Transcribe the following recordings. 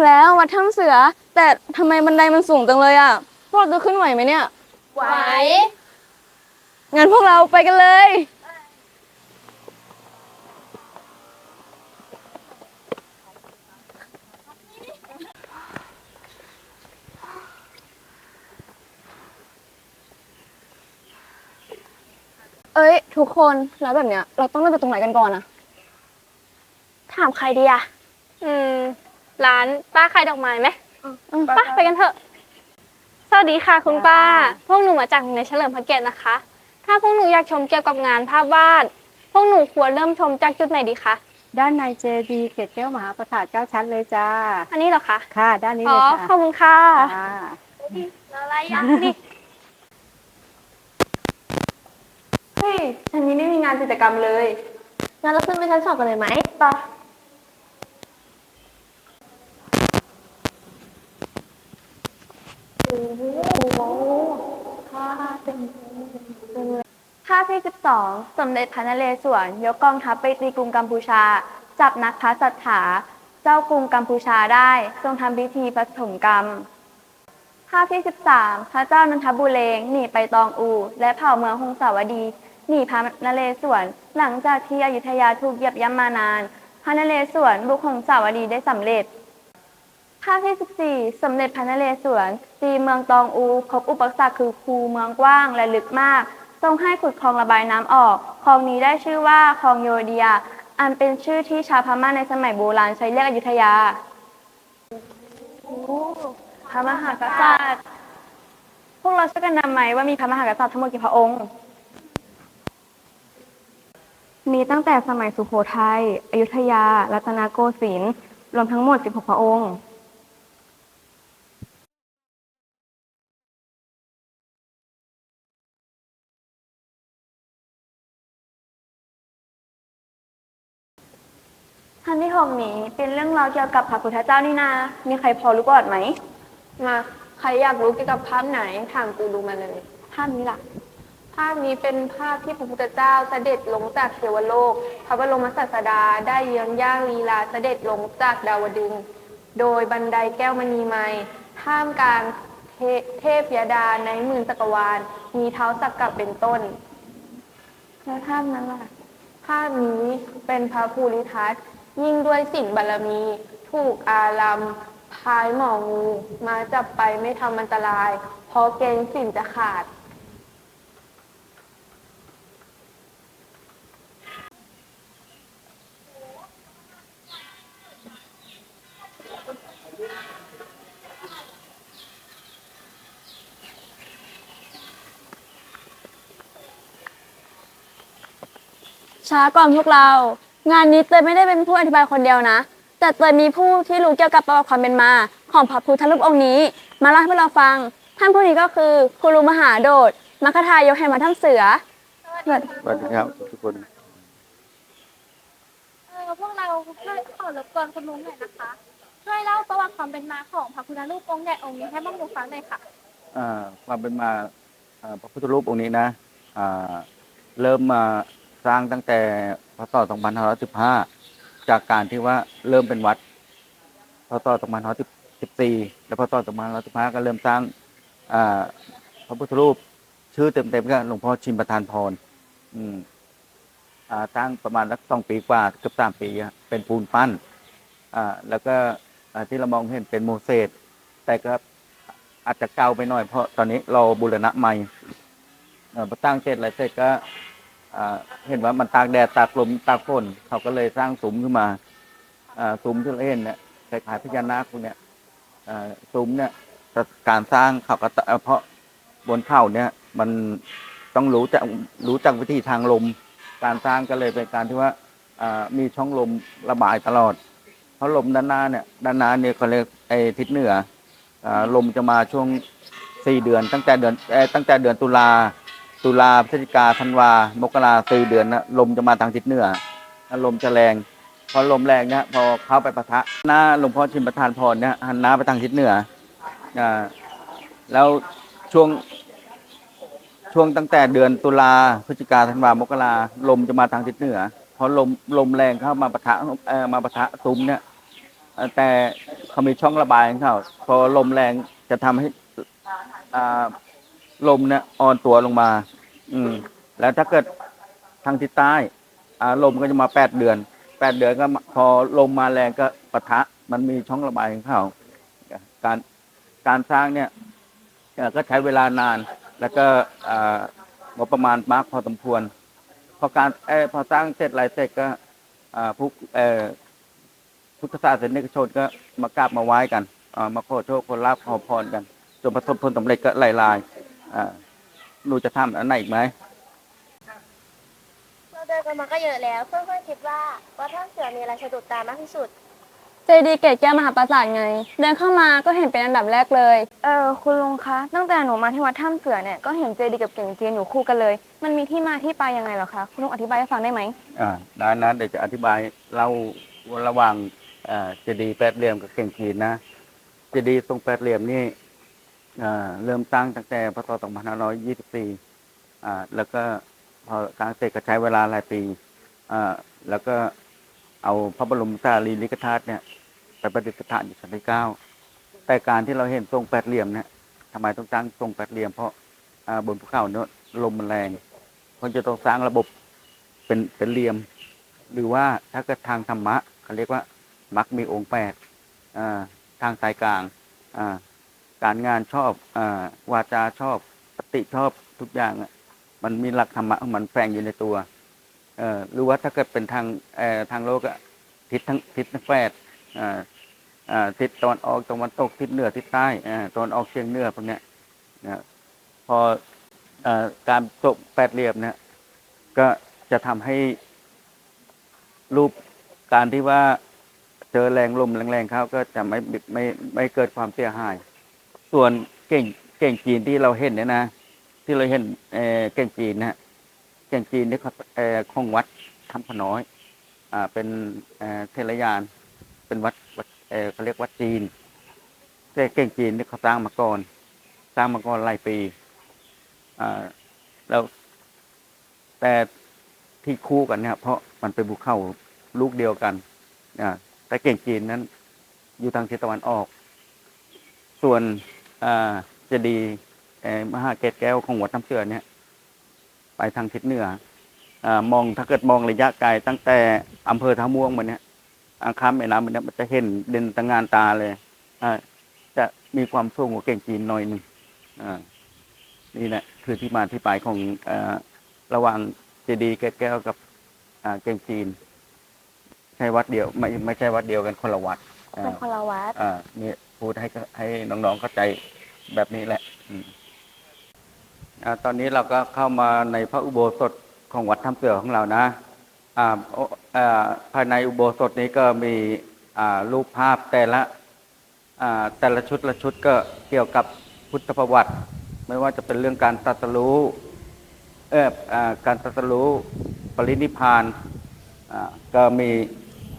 งแล้ววัดถ้ำเสือ แต่ทำไมบันไดมันสูงจังเลยอะ พวกเราจะขึ้นไหวไหมเนี่ย ไหว งั้นพวกเราไปกันเลย เอ้ย ทุกคนแล้วแบบเนี้ย เราต้องเริ่มจากตรงไหนกันก่อนอะถามใครดีอะอืม ร้านป้าขายดอกไม้ไหมอืมป้าไปกันเถอะ สวัสดีค่ะคุณป้า พวกหนูมาจากโรงเรียนเฉลิมพระเกียรตินะคะ ถ้าพวกหนูอยากชมเกี่ยวกับงานภาพวาด พวกหนูควรเริ่มชมจากจุดไหนดีคะ ด้านในเจดีย์เกศแก้วมหาปราสาทเก้าชั้นเลยจ้า อันนี้เหรอคะ ค่ะ ด้านนี้อ๋เลอยขอค่ะบคุณค่ะค่ะอะไรอะนี่ เฮ้ยฉันนี้ไม่มีงานกิจกรรมเลย งั้นเราขึ้นไปชั้นสองกันเลยไหมปะ ภาพที่ 12 สมเด็จพระนเรศวรยกกองทัพไปตีกรุงกัมพูชา จับนักพระสัทธาเจ้ากรุงกัมพูชาได้ ทรงทำพิธีปฐมกรรม ภาพที่ 13 พระเจ้านนทบุเรงหนีไปตองอู และเผ่าเมืองหงสาวดี หนีพระนเรศวรหลังจากที่อยุธยาถูกเหยียบย่ำมานาน พระนเรศวรบุกหงสาวดีได้สำเร็จ ภาพที่ 14 สมเด็จพระนเรศวรตีเมืองตองอูพบอุปสรรคคือคูเมืองกว้างและลึกมาก ทรงให้ขุดคลองระบายน้ำออก คลองนี้ได้ชื่อว่าคลองโยเดีย อันเป็นชื่อที่ชาวพม่าในสมัยโบราณใช้เรียกอยุธยาพระมหากษัตริย์ พวกเราช่วยกันนำไหมว่ามีพระมหากษัตริย์ทั้งหมดกี่พระองค์ มีตั้งแต่สมัยสุโขทัย อยุธยา รัตนโกสินทร์ รวมทั้งหมด 16 พระองค์ นที่หกนี้ เป็นเรื่องราวเกี่ยวกับพระพุทธเจ้านี่นา มีใครพอรู้ประวัติไหม มาใครอยากรู้เกี่ยวกับภาพไหนถามกูดูมาเลย ภาพนี้ล่ะ ภาพนี้เป็นภาพที่พระพุทธเจ้าเสด็จลงจากเทวโลก พระบรมศาสดาได้เยือนย่างลีลาเสด็จลงจากดาวดึงส์โดยบันไดแก้วมณีไมยท่ามกลางเทเทพยดาในหมื่นจักรวาล มีเท้าสักกับเป็นต้น แล้วภาพนั้นล่ะ ภาพนี้เป็นพระภูริทัตน์ ยิ่งด้วยสินบารมี ถูกอารัมพายหมองู มาจับไปไม่ทำอันตราย เพราะเกรงสินจะขาด ช้าก่อนพวกเรา งานนี้เตยไม่ได้เป็นผู้อธิบายคนเดียวนะ แต่เตยมีผู้ที่รู้เกี่ยวกับประวัติความเป็นมา ของพระพุทธรูปองค์นี้ มาเล่าให้พวกเราฟัง ท่านผู้นี้ก็คือครูรูมหาโดดมัคคทายกแห่งวัดถ้ำเสือสวัสดีครับทุกคนเออพวกเราช่วยขอรบกวนคุณลุงหน่อยนะคะ ช่วยเล่าประวัติความเป็นมาของพระพุทธรูปองค์ใหญ่องค์นี้ให้พวกหนูฟังหน่อยค่ะอ่าความเป็นมาอ่าพระพุทธรูปองค์นี้นะอ่าเริ่มมา สร้างตั้งแต่พศ2515 จากการที่ว่าเริ่มเป็นวัดพศ2514 แล้วพศ2515 ก็เริ่มสร้างพระพุทธรูปชื่อเต็มๆก็หลวงพ่อชิมประทานพรอืมสร้างประมาณสักสองปีกว่าเกือบสามปีเป็นปูนปั้นแล้วก็ที่เรามองเห็นเป็นโมเสสแต่ก็อาจจะเก่าไปหน่อยเพราะตอนนี้เราบูรณะใหม่พอตั้งเสร็จอะไรเสร็จก็ เห็นว่ามันตากแดดตากลมตากฝนเขาก็เลยสร้างซุ้มขึ้นมาอ่าซุ้มที่เราเห็นเนี่ยคล้ายๆพญานาคพวกเนี้ยอ่าซุ้มเนี่ยการสร้างเขาก็เพราะบนเขาเนี่ย มันต้องรู้จักรู้จักวิธีทางลม การสร้างก็เลยเป็นการที่ว่ามีช่องลมระบายตลอด เพราะลมด้านหน้าเนี่ยด้านหน้าเนี่ยเขาเรียกไอ้ทิศเหนืออลมจะมาช่วงสี่เดือน ตั้งแต่เดือนตั้งแต่เดือนตุลา ตุลาพฤศจิกาธันวา มกราสี่เดือนนะลมจะมาทางทิศเหนือแล้วลมจะแรง พอลมแรงเนี่ยพอเข้าไปปะทะหน้าหลวงพ่อชิมประทานพรเนี่ยหันหน้าไปทางทิศเหนืออ่าแล้วช่วงช่วงตั้งแต่เดือนตุลาพฤศจิกาธันวามกราลมจะมาทางทิศเหนือพอลมลมแรงเข้ามาปะทะเอ่อมาปะทะซุ้มเนี่ยแต่เขามีช่องระบายของเขาพอลมแรงจะทำให้อ่า ลมเนี่ยอ่อนตัวลงมา อืม แล้วถ้าเกิดทางทิศใต้อ่าลมก็จะมาแปดเดือนแปดเดือนก็พอลมมาแรงก็ปะทะมันมีช่องระบายของเขาการการสร้างเนี่ยก็ใช้เวลานาน แล้วก็อ่างบประมาณมากพอสมควร พอการอพอสร้างเสร็จอะไรเสร็จก็อ่าผู้เอ่อพุทธศาสนิกชนก็มากราบมาไหว้กันอ่ามาขอโชคขอลาภขอพรกันจนประสบผลสำเร็จก็หลายๆ อ่าหนูจะทำอันไหนอีกไหมเราเดินกันมาก็เยอะแล้ว เพื่อนๆคิดว่าวัดถ้ำเสือมีอะไรสะดุดตามากที่สุด เจดีย์เกตแก้วมหาปราสาทไง เดินเข้ามาก็เห็นเป็นอันดับแรกเลย เออคุณลุงคะ ตั้งแต่หนูมาที่วัดถ้ำเสือเนี่ยก็เห็นเจดีย์กับเก่งจีนอยู่คู่กันเลย มันมีที่มาที่ไปยังไงเหรอคะคุณลุงอธิบายให้ฟังได้ไหมอ่าด้านนั้นเดี๋ยวจะอธิบายเล่าระหว่างอ่าเจดีย์แปดเหลี่ยมกับเก่งจีนนะเจดีย์ทรงแปดเหลี่ยมนี่อ่า เริ่มสร้งตั้งแต่พศ 2524อ่าแล้วก็พอสร้างเสร็จก็ใช้เวลาหลายปีอ่าแล้วก็เอาพระบรมสารีริกธาตุเนี่ยไปประดิษฐานอยู่ชั้นที่เก้าแต่การที่เราเห็นทรงแปดเหลี่ยมเนี่ยทำไมต้องสร้างทรงแปดเหลี่ยม เพราะบนภูเขาเนี่ยลมมันแรงคนจะต้องสร้างระบบเป็นเป็นเหลี่ยม หรือว่าถ้าเกิดทางธรรมะเขาเรียกว่ามักมีองค์แปดทางสายกลางอ่า การงานชอบอวาจาชอบสติชอบทุกอย่างมันมีหลักธรรมะของมันแฝงอยู่ในตัวหรือว่าถ้าเกิดเป็นทางทางโลกทิศทั้งทิศแปดทิศตะวันออกตะวันตกทิศเหนือทิศใต้ตะวันออกเฉียงเหนือพวกนี้นะพออการตกแปดเหลี่ยมเนี่ยก็จะทำให้รูปการที่ว่าเจอแรงลมแรงๆเขาก็จะไม่ไม่ไม่เกิดความเสียหาย ส่วนเก่งเก่งจีนที่เราเห็นเนี่ยนะ ที่เราเห็นเออเก่งจีนนะฮะเก่งจีนนี่เขาเออของวัดทำขน้อย อ่าเป็นเออเทรยานเป็นวัดวัดเออเขาเรียกวัดจีนแต่เก่งจีนนี่เขาสร้างมาก่อน สร้างมาก่อนหลายปี อ่าแล้วแต่ที่คู่กันเนี่ย เพราะมันเป็นภูเขาลูกเดียวกันอ่าแต่เก่งจีนนั้น อยู่ทางทิศตะวันออก ส่วน อ่าเจดีย์เอ่อมหาเกศแก้วของวัดน้ำเสือเนี่ย ไปทางทิศเหนืออามองถ้าเกิดมองระยะไกลตั้งแต่อำเภอท่าม่วงมันเนี่ยอังคามแม่น้ำมันเนี่ยมันจะเห็นเด่นตะงานตาเลยอ่าจะมีความสูงกว่าเก่งจีนหน่อยหนึ่งอ่านี่แหละคือที่มาที่ไปของเออระหว่างเจดีย์เกศแก้วกับอ่าเก่งจีน ใช่วัดเดียว ไม่ไม่ใช่วัดเดียวกันคนละวัดอ่าเป็นคนละวัดอ่านี่ พูดให้ให้น้องๆเข้าใจแบบนี้แหละอตอนนี้เราก็เข้ามาในพระอุโบสถของวัดถ้ำเสือของเรานะภายในอุโบสถนี้ก็มีรูปภาพแต่ละแต่ละชุดละชุดก็เกี่ยวกับพุทธประวัติ ไม่ว่าจะเป็นเรื่องการตรัสรู้เอออ่าการตรัสรู้ปรินิพานก็มี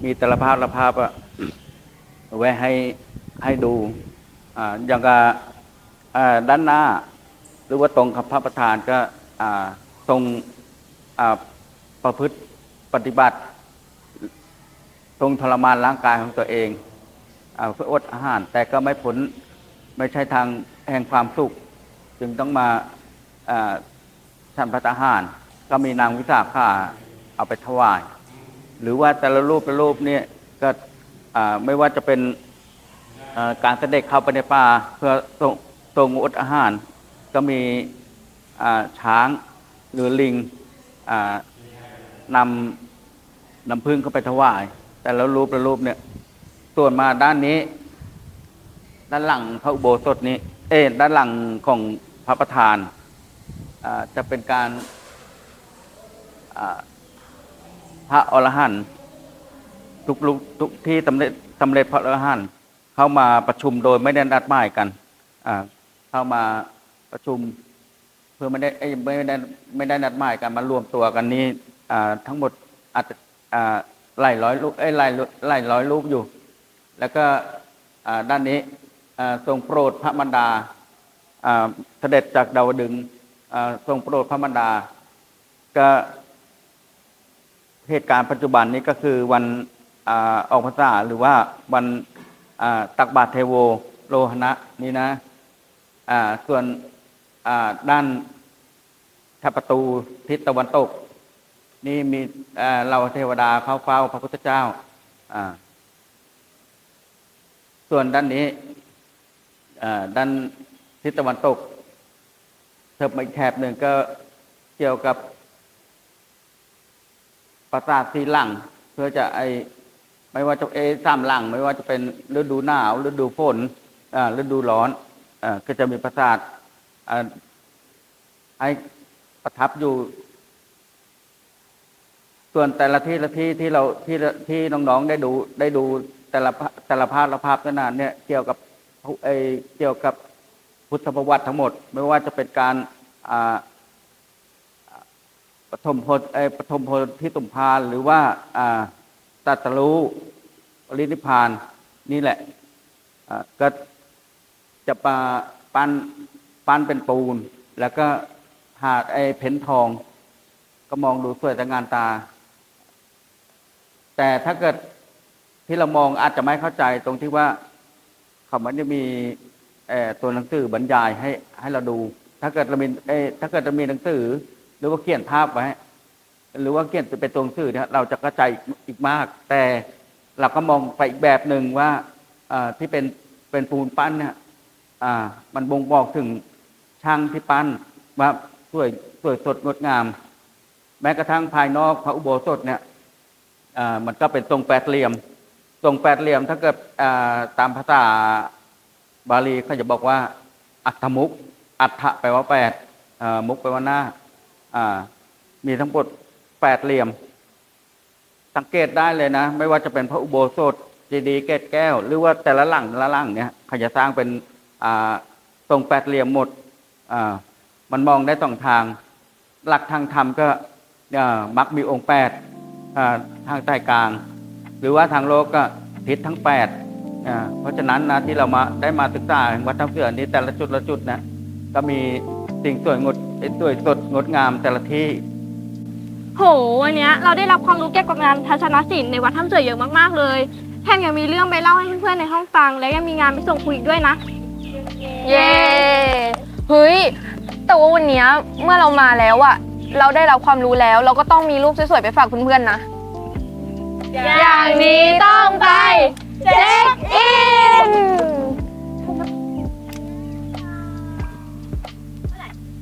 มีแต่ละภาพละภาพอะไว้ให้ ให้ดูอย่างกับด้านหน้า หรือว่าตรงกับพระประธานก็อ่าทรงประพฤติปฏิบัติทรงทรมานร่างกายของตัวเองเพื่ออดอาหาร แต่ก็ไม่ผลไม่ใช่ทางแห่งความสุข จึงต้องมาฉันพัตอาหาร ก็มีนางวิสาขาเอาไปถวาย หรือว่าแต่ละรูปแต่ละรูปเนี่ยก็ไม่ว่าจะเป็น การเสด็จเข้าไปในป่าเพื่อทรงทรงอดอาหาร ก็มีช้างหรือลิงนำน้ำพึ่งเข้าไปถวาย แต่และรูปแต่ละรูปเนี่ยส่วนมาด้านนี้ ด้านหลังพระอุโบสถนี้ เอ๊ด้านหลังของพระประธานจะเป็นการพระอรหันต์ทุกลุกทุกที่สำเร็จสำเร็จพระอรหันต์ เข้ามาประชุมโดยไม่ได้นัดหมายกันเข้ามาประชุมเพื่อไม่ได้ไม่ได้ไม่ได้นัดหมายกันมารวมตัวกันนี้อ่ทั้งหมดอาจจะอ่าหลายร้อยลูกเอ้หลายหลายร้อยลูกอยู่ แล้วก็ด้านนี้ทรงโปรดพระมารดาเสด็จจากดาวดึงทรงโปรดพระมารดา ก็เหตุการณ์ปัจจุบันนี้ก็คือวันออกพรรษาหรือว่าวัน ตักบาตรเทโวโลหณะนี่นะส่วนด้านทัประตูทิศตะวันตก นี่มีเราเทวดาเข้าเฝ้าพระพุทธเจ้า ส่วนด้านนี้ด้านทิศตะวันตกเทิบมาอีกแถบหนึ่งก็เกี่ยวกับปราสาทสีหลังเพื่อจะไอ ไม่ว่าจะเอสามหลัง ไม่ว่าจะเป็นฤดูหนาวฤดูฝนฤดูร้อนอก็จะมีปราสาทไอ้ประทับอยู่ ส่วนแต่ละที่ละที่ที่เราที่ที่น้องๆได้ดูได้ดูแต่ละภาแต่ละภาพละภาพนานเนี่ยเกี่ยวกับไอเกี่ยวกับพุทธประวัติทั้งหมด ไม่ว่าจะเป็นการปฐมพลไอปฐมพลที่ตุมพานหรือว่าอ่า ตัตรู้ปรินิพานนี่แหละก็จะปาปั้นปั้นเป็นปูน แล้วก็หาดไอ้เพ้นทอง ก็มองดูสวยแต่งานตา แต่ถ้าเกิดที่เรามองอาจจะไม่เข้าใจตรงที่ว่าเขามันจะมีตัวหนังสือบรรยายให้ให้เราดู ถ้าเกิดเรามีถ้าเกิดเรามีหนังสือ หรือว่าเขียนภาพไว้ หรือว่าเขียนเป็นตัวหนังสือเนี่ยเราจะกระจายอีกมาก แต่เราก็มองไปอีกแบบหนึ่งว่าที่เป็นเป็นปูนปั้นเนี่ยมันบ่งบอกถึงช่างที่ปั้นว่าสวยสวยสดงดงาม แม้กระทั่งภายนอกพระอุโบสถเนี่ยมันก็เป็นทรงแปดเหลี่ยม ทรงแปดเหลี่ยมถ้าเกิดตามภาษาบาลีเขาจะบอกว่า อัฐมุก อัฐะแปลว่าแปดมุกแปลว่าหน้ามีทั้งหมด แปดเหลี่ยม สังเกตได้เลยนะ ไม่ว่าจะเป็นพระอุโบสถเจดีย์เกศแก้ว หรือว่าแต่ละหลังแต่ละหลังเนี่ยเขาจะสร้างเป็นอ่าทรงแปดเหลี่ยมหมดมันมองได้สองทาง หลักทางธรรมก็มักมีองค์แปดทางใต้กลาง หรือว่าทางโลกก็ทิศทั้งแปดเพราะฉะนั้นนะที่เรามาได้มาศึกษาวัดทับเสือนี้แต่ละจุดละจุดนะก็มีสิ่งสวยงดสวยสดงดงามแต่ละที่ โห วันเนี้ยเราได้รับความรู้เกี่ยวกับงานทัศนศิลป์ในวัดถ้ำเสือเยอะมากๆเลย แถมยังมีเรื่องไปเล่าให้เพื่อนๆในห้องฟัง และยังมีงานไปส่งครูอีกด้วยนะ เย้เฮ้ย แต่ว่าวันเนี้ยเมื่อเรามาแล้วอะเราได้รับความรู้แล้ว เราก็ต้องมีรูปสวยๆไปฝากเพื่อนๆนะ อย่างนี้ต้องไปเช็คอิน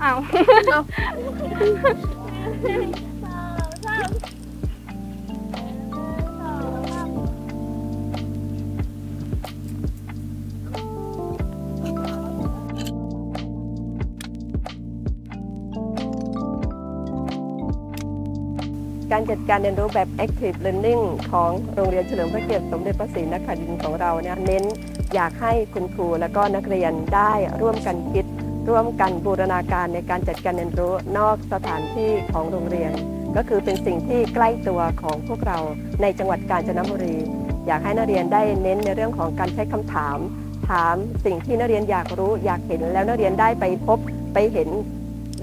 อ้าว การจัดการเรียนรู้แบบ Active Learning ของโรงเรียนเฉลิมพระเกียรติสมเด็จพระศรีนครินทร์ของเราเนี่ยเน้นอยากให้คุณครูและก็นักเรียนได้ร่วมกันคิด ร่วมกันบูรณาการในการจัดการเรียนรู้นอกสถานที่ของโรงเรียน ก็คือเป็นสิ่งที่ใกล้ตัวของพวกเราในจังหวัดกาญจนบุรี อยากให้นักเรียนได้เน้นในเรื่องของการใช้คำถาม ถามสิ่งที่นักเรียนอยากรู้อยากเห็นแล้วนักเรียนได้ไปพบไปเห็น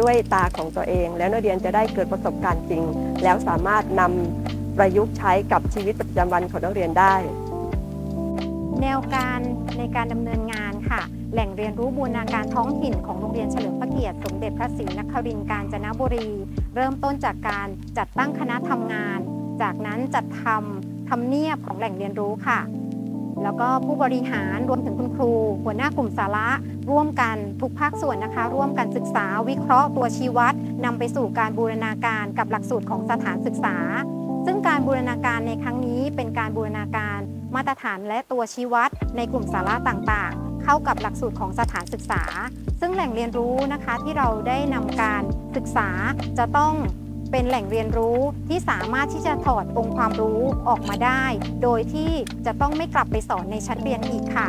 ด้วยตาของตัวเอง แล้วนักเรียนจะได้เกิดประสบการณ์จริง แล้วสามารถนำประยุกต์ใช้กับชีวิตประจำวันของนักเรียนได้ แนวการในการดำเนินงานค่ะ แหล่งเรียนรู้บูรณาการท้องถิ่นของโรงเรียนเฉลิมพระเกียรติสมเด็จพระศรีนครินทร์กาญจนบุรี เริ่มต้นจากการจัดตั้งคณะทำงาน จากนั้นจัดทำทำเนียบของแหล่งเรียนรู้ค่ะ แล้วก็ผู้บริหารรวมถึงคุณครู หัวหน้ากลุ่มสาระ ร่วมกันทุกภาคส่วนนะคะ ร่วมกันศึกษาวิเคราะห์ตัวชี้วัดนำไปสู่การบูรณาการกับหลักสูตรของสถานศึกษา ซึ่งการบูรณาการในครั้งนี้เป็นการบูรณาการมาตรฐานและตัวชี้วัดในกลุ่มสาระต่างๆ เข้ากับหลักสูตรของสถานศึกษา ซึ่งแหล่งเรียนรู้นะคะที่เราได้นำการศึกษาจะต้องเป็นแหล่งเรียนรู้ที่สามารถที่จะถอดองค์ความรู้ออกมาได้ โดยที่จะต้องไม่กลับไปสอนในชั้นเรียนอีกค่ะ